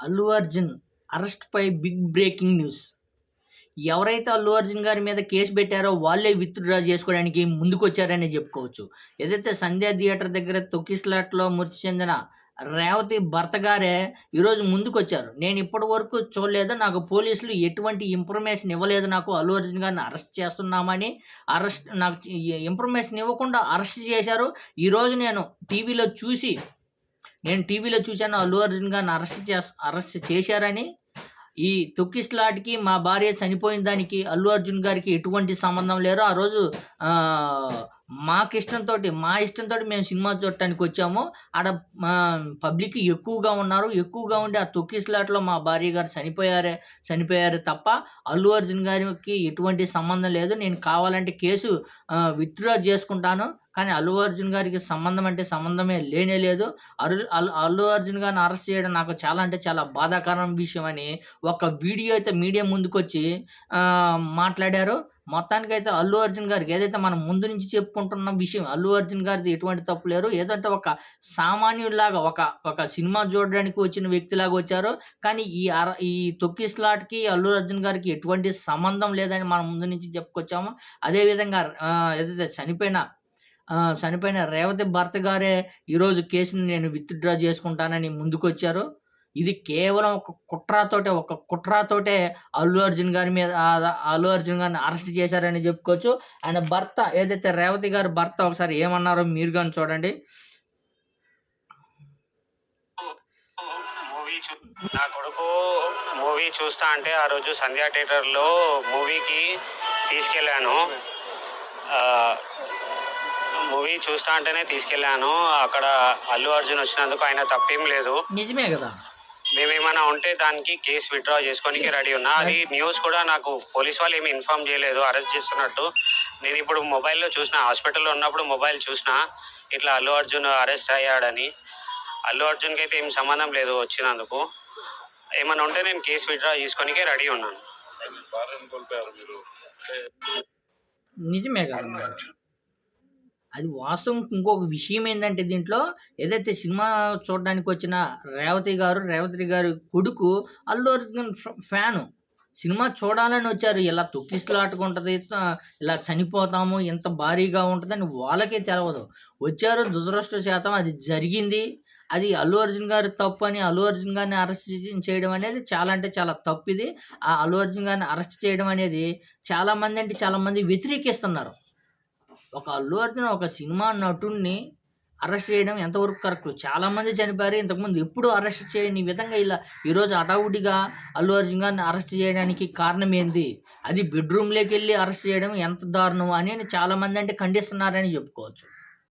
అల్లు అర్జున్ అరెస్ట్పై big breaking news. ఎవరైతే అల్లు అర్జున్ గారి మీద కేసు పెట్టారో వాళ్ళే విత్డ్రా చేసుకోవడానికి ముందుకొచ్చారని చెప్పుకోవచ్చు. ఏదైతే సంధ్యా థియేటర్ దగ్గర తొక్కిస్లాట్లో మృతి చెందిన రేవతి భర్త గారే ఈరోజు ముందుకొచ్చారు. నేను ఇప్పటి వరకు చూడలేదు నాకు పోలీసులు ఎటువంటి ఇన్ఫర్మేషన్ ఇవ్వలేదు నాకు అల్లు అర్జున్ గారిని అరెస్ట్ చేస్తున్నామని అరెస్ట్ నాకు ఇన్ఫర్మేషన్ ఇవ్వకుండా అరెస్ట్ చేశారు. ఈరోజు నేను టీవీలో చూసి నేను టీవీలో చూశాను అల్లు అర్జున్ గారిని అరెస్ట్ చే అరెస్ట్ చేశారని. ఈ తొక్కిస్లాట్కి మా భార్య చనిపోయిన దానికి అల్లు అర్జున్ గారికి ఎటువంటి సంబంధం లేరు. ఆ రోజు మాకు ఇష్టంతో మా ఇష్టంతో మేము సినిమా చూడటానికి వచ్చాము. ఆడ పబ్లిక్ ఎక్కువగా ఉన్నారు. ఎక్కువగా ఉండి ఆ తొక్కిస్లాట్లో మా భార్య గారు చనిపోయారే చనిపోయారు తప్ప అల్లు అర్జున్ గారికి ఎటువంటి సంబంధం లేదు. నేను కావాలంటే కేసు విత్డ్రా చేసుకుంటాను. కానీ అల్లు అర్జున్ గారికి సంబంధం అంటే సంబంధమే లేనే లేదు. అరు అల్లు అల్లు అర్జున్ గారిని అరెస్ట్ చేయడం నాకు చాలా అంటే చాలా బాధాకరం విషయం అని ఒక వీడియో అయితే మీడియా ముందుకొచ్చి మాట్లాడారు. మొత్తానికి అయితే అల్లు అర్జున్ గారికి ఏదైతే మనం ముందు నుంచి చెప్పుకుంటున్న విషయం అల్లు అర్జున్ గారిది ఎటువంటి తప్పు లేరు. ఏదంటే ఒక సామాన్యుడిలాగా ఒక ఒక సినిమా చూడడానికి వచ్చిన వ్యక్తిలాగా వచ్చారు. కానీ ఈ అర ఈ తొక్కి స్లాట్కి అల్లు అర్జున్ గారికి ఎటువంటి సంబంధం లేదని మనం ముందు నుంచి చెప్పుకొచ్చాము. అదేవిధంగా ఏదైతే చనిపోయిన చనిపోయిన రేవతి భర్త గారే ఈరోజు కేసుని నేను విత్డ్రా చేసుకుంటానని ముందుకొచ్చారు. ఇది కేవలం ఒక కుట్రతోటే ఒక కుట్రతోటే అల్లు అర్జున్ గారి మీద అల్లు అర్జున్ గారిని అరెస్ట్ చేశారని చెప్పుకోవచ్చు. ఆయన భర్త ఏదైతే రేవతి గారి భర్త ఒకసారి ఏమన్నారో మీరు కానీ చూడండి. నా కొడుకు మూవీ చూస్తా అంటే ఆ రోజు సంధ్యా థియేటర్లో మూవీకి తీసుకెళ్ళాను. మూవీ చూస్తా అంటేనే తీసుకెళ్ళాను. అక్కడ అల్లు అర్జున్ వచ్చినందుకు ఆయన తప్పేం లేదు. నిజమే కదా. మేమేమైనా ఉంటే దానికి కేసు విత్డ్రా చేసుకోనికి రెడీ ఉన్నా. అది న్యూస్ కూడా నాకు పోలీస్ వాళ్ళు ఏమి ఇన్ఫార్మ్ చేయలేదు అరెస్ట్ చేస్తున్నట్టు. నేను ఇప్పుడు మొబైల్లో చూసిన హాస్పిటల్లో ఉన్నప్పుడు మొబైల్ చూసిన ఇట్లా అల్లు అర్జున్ అరెస్ట్ అయ్యాడని. అల్లు అర్జున్కి అయితే ఏం సంబంధం లేదు వచ్చినందుకు. ఏమైనా ఉంటే నేను కేసు విత్డ్రా చేసుకోనికే రెడీ ఉన్నాను. నిజమే కదా. అది వాస్తవం. ఇంకొక విషయం ఏంటంటే దీంట్లో ఏదైతే సినిమా చూడడానికి వచ్చిన రేవతి గారు రేవతి గారి కొడుకు అల్లు అర్జున్ ఫ్యాను. సినిమా చూడాలని వచ్చారు. ఇలా తొక్కిసలాటుకుంటుంది ఇలా చనిపోతాము ఇంత భారీగా ఉంటుందని వాళ్ళకే తెలవదు. వచ్చారు దురదృష్ట శాతం అది జరిగింది. అది అల్లు అర్జున్ గారు తప్పు అని అల్లు అర్జున్ గారిని అరెస్ట్ చేయడం అనేది చాలా అంటే చాలా తప్పు ఇది ఆ అల్లు అర్జున్ గారిని అరెస్ట్ చేయడం అనేది చాలామంది అంటే చాలామంది వ్యతిరేకిస్తున్నారు. ఒక అల్లు అర్జున్ ఒక సినిమా నటుడిని అరెస్ట్ చేయడం ఎంతవరకు కరెక్ట్? చాలామంది చనిపోయారు. ఇంతకుముందు ఎప్పుడు అరెస్ట్ చేయని విధంగా ఇలా ఈరోజు అటావుడిగా అల్లు అర్జున్ గారిని అరెస్ట్ చేయడానికి కారణం ఏంది? అది బెడ్రూమ్లోకి వెళ్ళి అరెస్ట్ చేయడం ఎంత దారుణం అని చాలామంది అంటే ఖండిస్తున్నారని చెప్పుకోవచ్చు.